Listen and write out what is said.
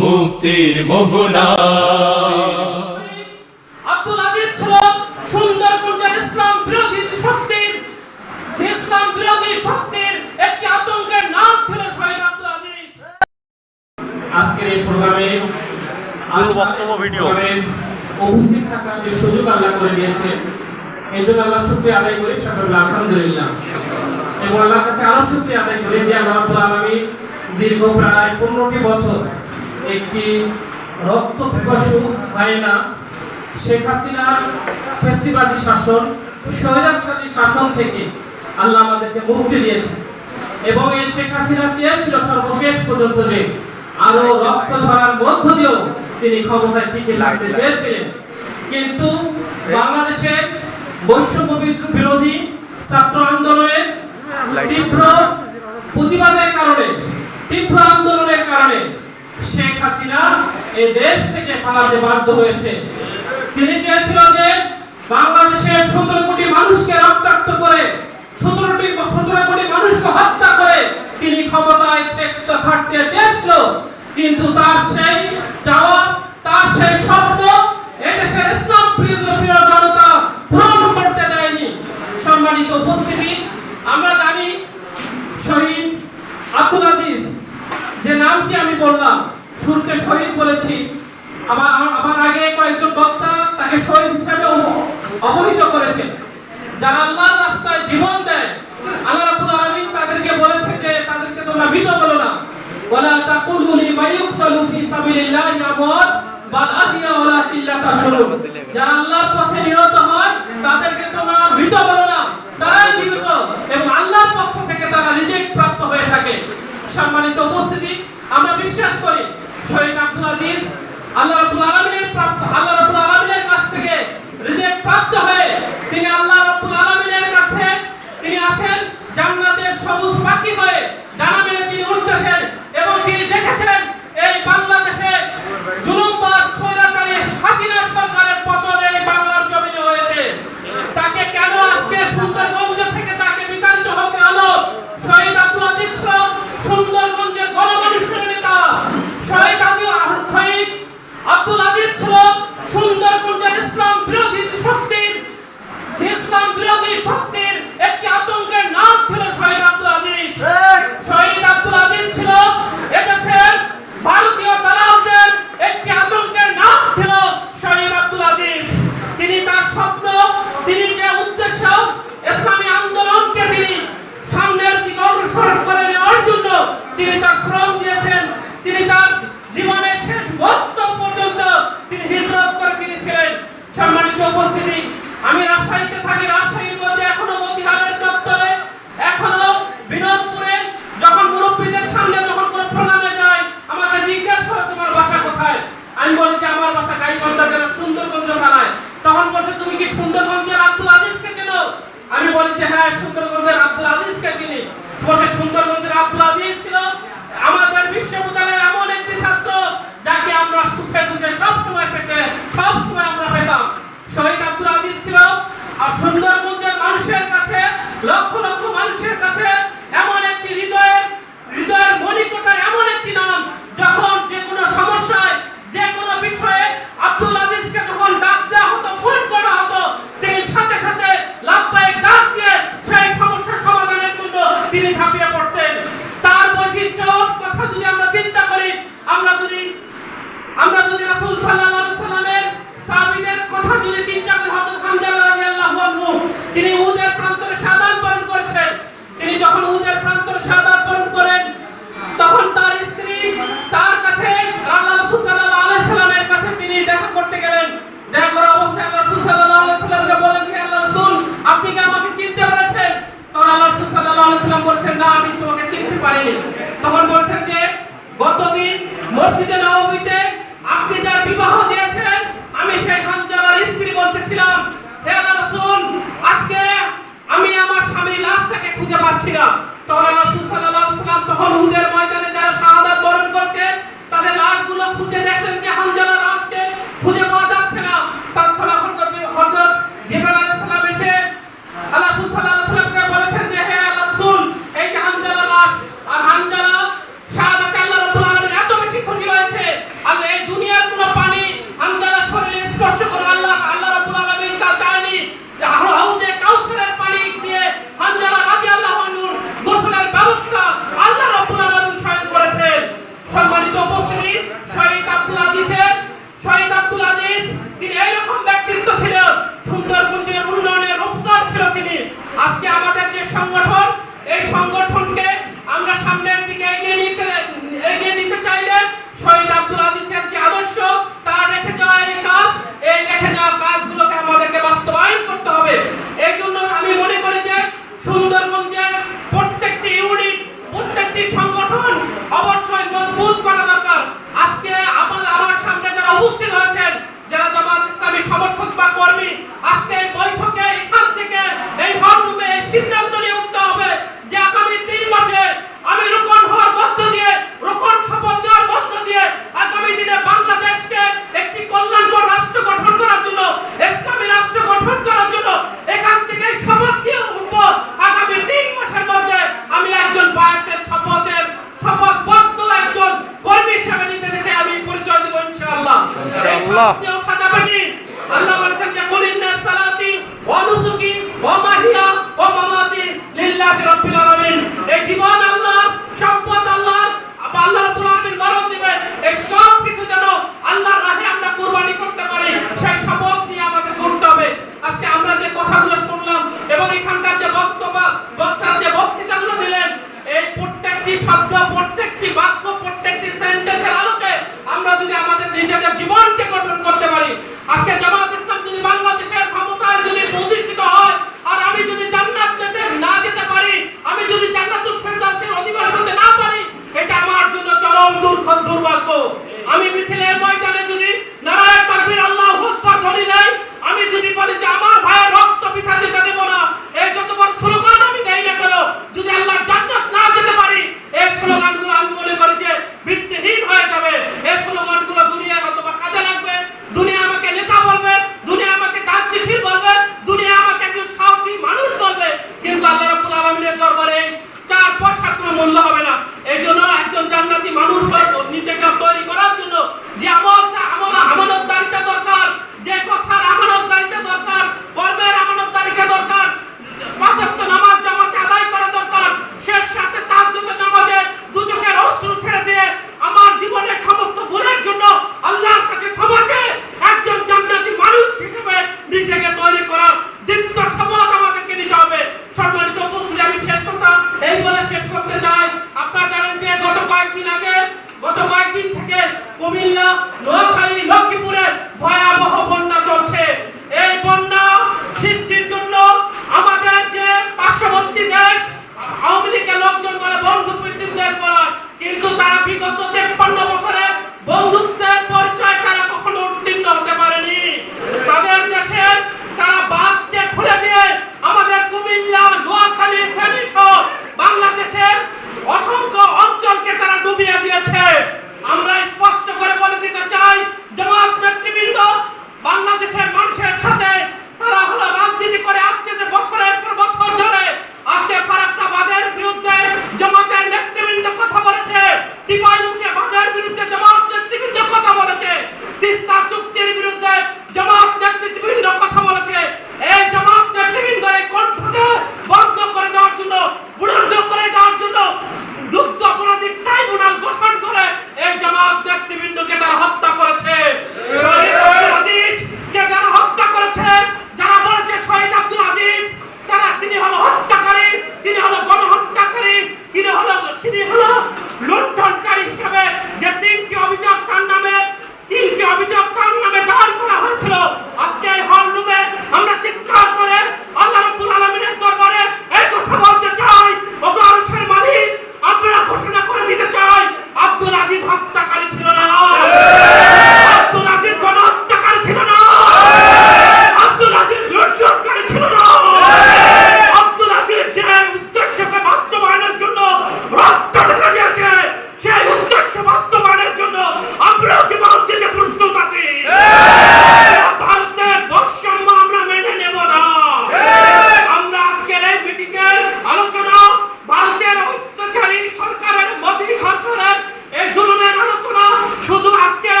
মুক্তির মোহনা। আজকের এই প্রোগ্রামে উপস্থিত থাকার যে সুযোগ আল্লাহ করে দিয়েছে এই জন্য আল্লাহ শুক্রিয়া আদায় করি সকল আলহামদুলিল্লাহ। এবং আল্লাহর কাছে আরও শুকরিয়া আদায় করি যে আল্লাহ রাব্বুল আলামিন দীর্ঘ প্রায় 15টি বছর একটি রক্ত পিপাসু হয় না। শেখ হাসিনার ফ্যাসিবাদী শাসন, স্বৈরাচারী শাসন থেকে আল্লাহ আমাদেরকে মুক্তি দিয়েছে এবং এই শেখ হাসিনা চেয়েছিল সর্বশেষ পর্যন্ত যে আরও রক্ত ছড়ার মধ্য দিয়েও তিনি ক্ষমতায় টিকে লাগতে চেয়েছিলেন। কিন্তু বাংলাদেশের বৈষম্য বিরোধী ছাত্র আন্দোলনের তীব্র প্রতিবাদের কারণে, তীব্র আন্দোলনের কারণে শেখ হাসিনা এই দেশ থেকে পালাতে বাধ্য হয়েছে। তিনি চেয়েছিল যে বাংলাদেশের সতেরো কোটি মানুষকে রক্তাক্ত করে সতেরোটি সতেরো কোটি মানুষকে হত্যা করে তিনি ক্ষমতায় থাকতে চেয়েছিল। কিন্তু তার সেই চাওয়া, তার সেই শব্দ কথা শুনুন। যারা আল্লাহর পথে নিহত হয়, তাদেরকে তোমরা মৃত বলো না। তারাই জীবিত এবং আল্লাহর পক্ষ থেকে তারা রিজেক্ট প্রাপ্ত হয়ে থাকে। সম্মানিত উপস্থিতি, আমরা বিশ্বাস করি সাল্লাম বলেছেন না, আমি তোমাকে চিনতে পারিনি। তখন বলেছেন যে, গতদিন মসজিদে নবমীতে আপনি যার বিবাহ দিয়েছেন, আমি সেই হানজালার স্ত্রী বলতেছিলাম, হে আল্লাহ রাসূল, আজকে আমি আমার স্বামীর লাশটাকে খুঁজে পাচ্ছি না। তখন রাসূল সাল্লাল্লাহু আলাইহি ওয়াসাল্লাম তখন হুজুর জামা